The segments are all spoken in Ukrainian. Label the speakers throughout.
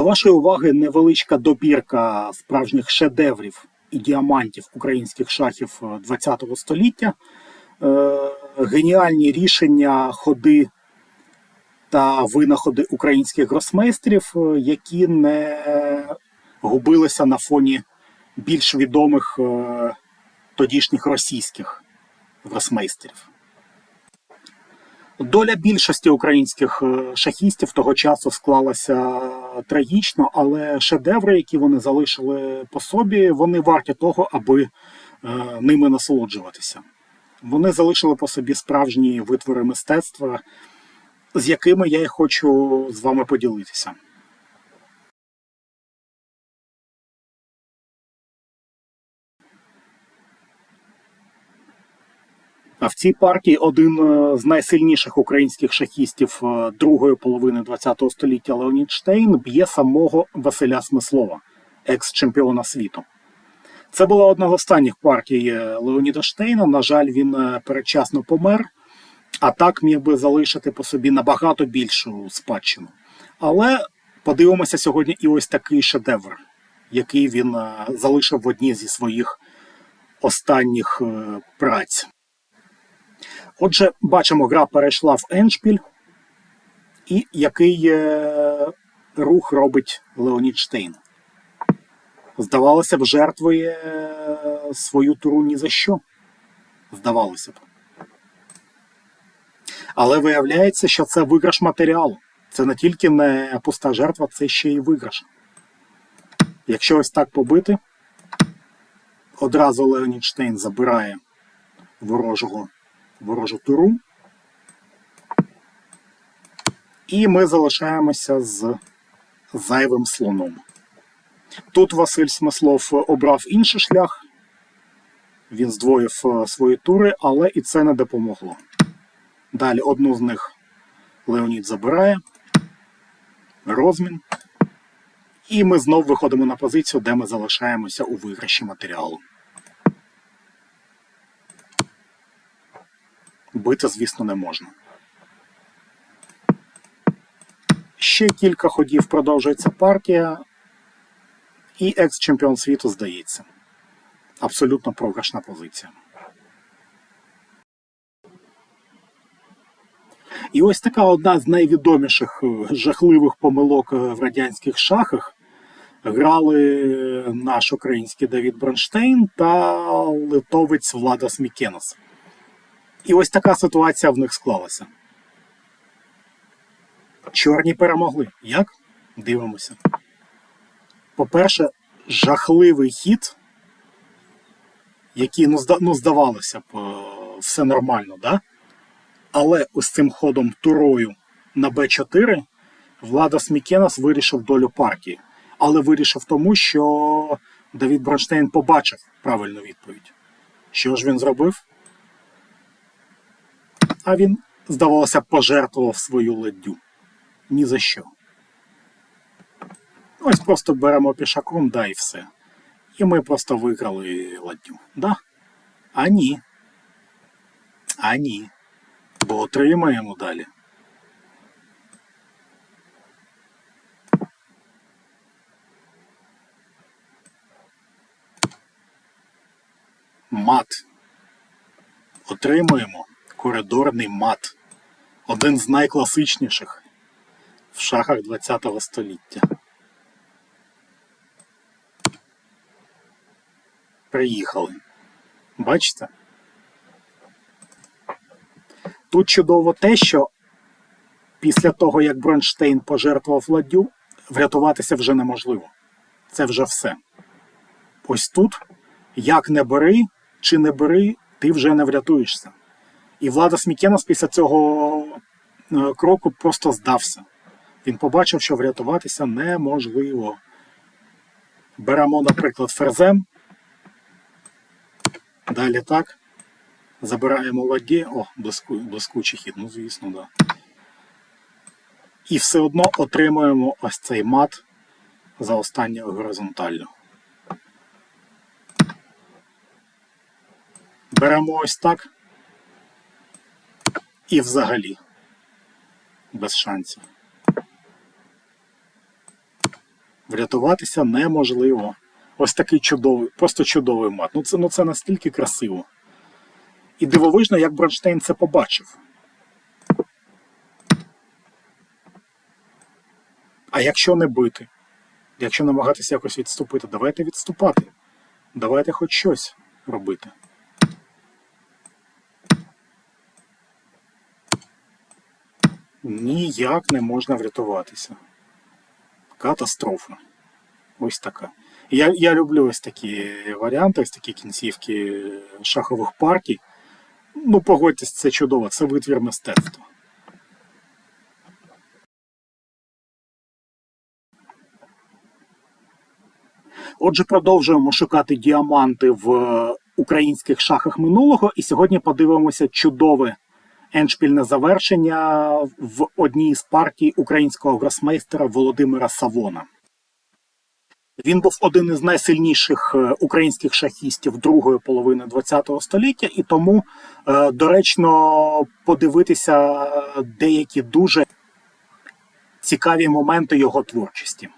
Speaker 1: Вашої уваги невеличка добірка справжніх шедеврів і діамантів українських шахів ХХ століття. Е, Геніальні рішення, ходи та винаходи українських гросмейстерів, е, які не губилися на фоні більш відомих е, тодішніх російських гросмейстерів. Доля більшості українських е, шахістів того часу склалася трагічно, але шедеври, які вони залишили по собі, вони варті того, аби е, ними насолоджуватися. Вони залишили по собі справжні витвори мистецтва, з якими я і хочу з вами поділитися. А в цій партії один е, з найсильніших українських шахістів е, другої половини ХХ століття Леонід Штейн б'є самого Василя Смислова, екс-чемпіона світу. Це була одна з останніх партій е, Леоніда Штейна. На жаль, він передчасно помер, а так міг би залишити по собі набагато більшу спадщину. Але подивимося сьогодні і ось такий шедевр, який він залишив в одній зі своїх останніх праць. Отже, бачимо, гра перейшла в Еншпіль, і який е, рух робить Леонід Штейн. Здавалося б, жертвує е, свою туру ні за що. Здавалося б. Але виявляється, що це виграш матеріалу. Це не тільки не пуста жертва, це ще й виграш. Якщо ось так побити, одразу Леонід Штейн забирає ворожого ворожу туру. І ми залишаємося з зайвим слоном. Тут Василь Смислов обрав інший шлях, він здвоїв е, свої тури, але і це не допомогло. Далі одну з них Леонід забирає, розмін. І ми знову виходимо на позицію, де ми залишаємося у виграші матеріалу. Бити, звісно, не можна. Ще кілька ходів продовжується партія, і екс-чемпіон світу здається. Абсолютно програшна позиція. І ось така одна з найвідоміших е, жахливих помилок е, в радянських шахах. Грали наш український Давід Бронштейн та литовець Владас Мікенос. І ось така ситуація в них склалася. Чорні перемогли. Як? Дивимося. По-перше, жахливий хід, який, ну, ну здавалося б, е, все нормально, да? але ось цим ходом турою на Б4 Влада Смікенас вирішив долю партії. Але вирішив тому, що Давід Бронштейн побачив правильну відповідь. Що ж він зробив? А він, здавалося, пожертвував свою ладдю. Ні за що. Ось просто беремо пішаком, да і все. І ми просто виграли ладдю. Да? А ні. А ні. Бо отримаємо далі. Мат. Отримуємо коридорний мат, один з найкласичніших в шахах ХХ століття. Приїхали. Бачите? Тут чудово те, що після того, як Бронштейн пожертвував ладдю, врятуватися вже неможливо. Це вже все. Ось тут, як не бери чи не бери, ти вже не врятуєшся. І Влада Смікенос після цього е, кроку просто здався. Він побачив, що врятуватися неможливо. Беремо, наприклад, ферзем. Далі так. Забираємо ладді. О, блиску, блискучий хід, ну, звісно, да. І все одно отримуємо ось цей мат за останньою горизонталлю. Беремо ось так. І взагалі без шансів. Врятуватися неможливо. Ось такий чудовий, просто чудовий мат. Ну це, ну це настільки красиво. І дивовижно, як Бронштейн це побачив. А якщо не бити, якщо намагатися якось відступити, давайте відступати. Давайте хоч щось робити. Ніяк не можна врятуватися. Катастрофа. Ось така. Я я люблю ось такі варіанти, ось такі кінцівки шахових партій. Ну, погодьтесь, це чудово, це витвір мистецтва. Отже, продовжуємо шукати діаманти в українських шахах минулого, і сьогодні подивимося чудове еншпільне завершення в одній з партій українського гросмейстера Володимира Савона. Він був один із найсильніших е, українських шахістів другої половини ХХ століття, і тому е, доречно подивитися деякі дуже цікаві моменти його творчості.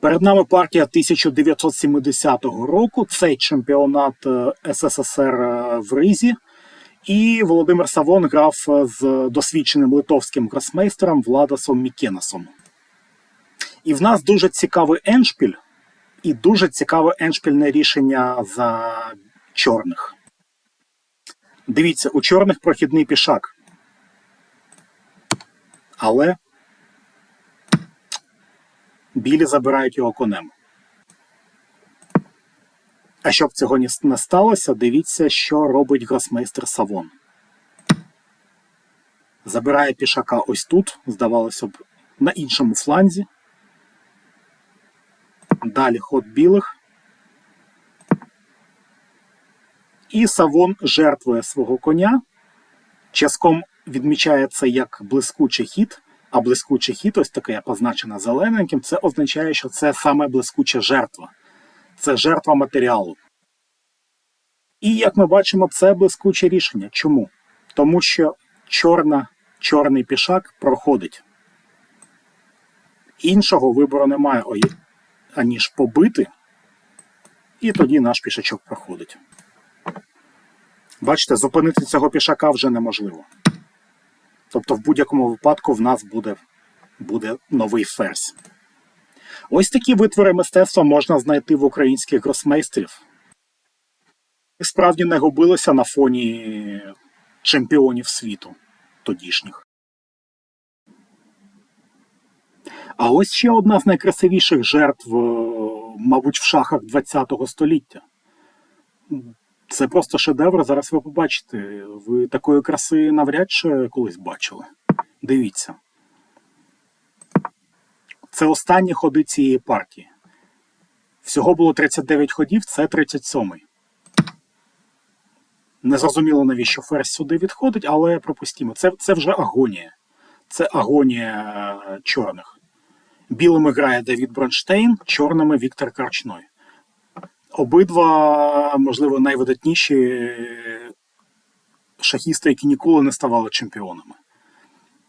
Speaker 1: Перед нами партія 1970 року. Цей чемпіонат е, СССР в Ризі. І Володимир Савон грав з досвідченим литовським гросмейстером Владасом Мікенасом. І в нас дуже цікавий еншпіль, і дуже цікаве еншпільне рішення за чорних. Дивіться, у чорних прохідний пішак. Але білі забирають його конем. А щоб цього не сталося, дивіться, що робить гросмейстер Савон. Забирає пішака ось тут, здавалося б, на іншому фланзі. Далі ход білих. І Савон жертвує свого коня. Часком відмічає це як блискучий хід, а блискучий хід, ось таке позначена зелененьким, це означає, що це саме блискуча жертва. Це жертва матеріалу. І як ми бачимо, це блискуче рішення. Чому? Тому що чорна, чорний пішак проходить. Іншого вибору немає аніж побити, і тоді наш пішачок проходить. Бачите, зупинити цього пішака вже неможливо. Тобто, в будь-якому випадку в нас буде, буде новий ферзь. Ось такі витвори мистецтва можна знайти в українських гросмейстрів. І справді не губилися на фоні чемпіонів світу тодішніх. А ось ще одна з найкрасивіших жертв, е, мабуть, в шахах ХХ століття. Це просто шедевр. Зараз ви побачите. Ви такої краси навряд чи колись бачили. Дивіться. Це останні ходи цієї партії. Всього було 39 ходів, це 37-й. Незрозуміло, навіщо ферзь сюди відходить, але пропустімо. Це це вже агонія. Це агонія е, чорних. Білими грає Давід Бронштейн, чорними Віктор Карчной. Обидва, можливо, найвидатніші шахісти, які ніколи не ставали чемпіонами.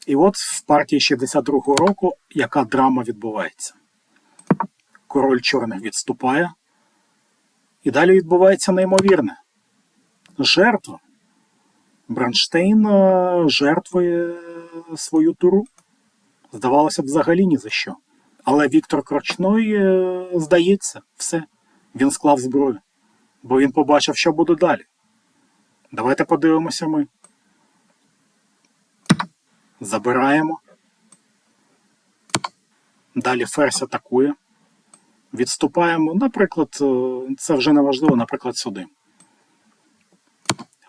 Speaker 1: І от в партії 62-го року яка драма відбувається. Король чорних відступає. І далі відбувається неймовірне. Жертва. Бронштейн е, жертвує свою туру. Здавалося б, взагалі ні за що. Але Віктор Крочной, е, здається, все. Він склав зброю. Бо він побачив, що буде далі. Давайте подивимося ми. Забираємо. Далі ферзь атакує. Відступаємо, наприклад, е, це вже не важливо, наприклад, сюди.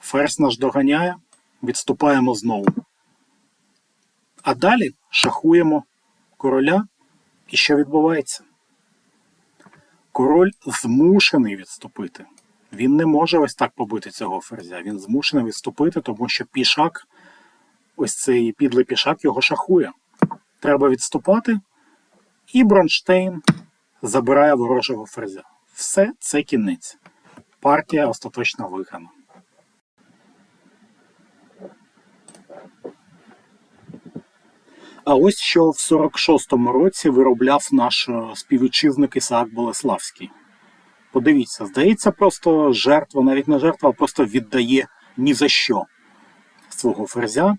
Speaker 1: Ферзь наш доганяє, відступаємо знову. А далі шахуємо короля. І що відбувається? Король змушений відступити. Він не може ось так побити цього ферзя. Він змушений відступити, тому що пішак, ось цей підлий пішак його шахує. Треба відступати. І Бронштейн забирає ворожого ферзя. Все це кінець. Партія остаточно виграна. А ось що в 46-му році виробляв наш е, співвітчизник Ісаак Болеславський. Подивіться, здається, просто жертва, навіть не жертва, а просто віддає ні за що свого ферзя,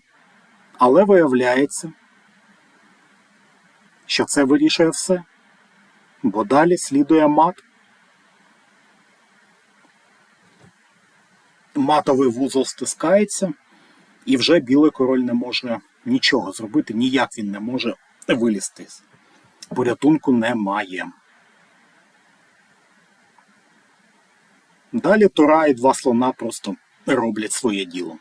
Speaker 1: але виявляється, що це вирішує все, бо далі слідує мат. Матовий вузол стискається, і вже білий король не може нічого зробити, ніяк він не може вилізти. Порятунку немає. Далі Тура і два слона просто роблять своє діло.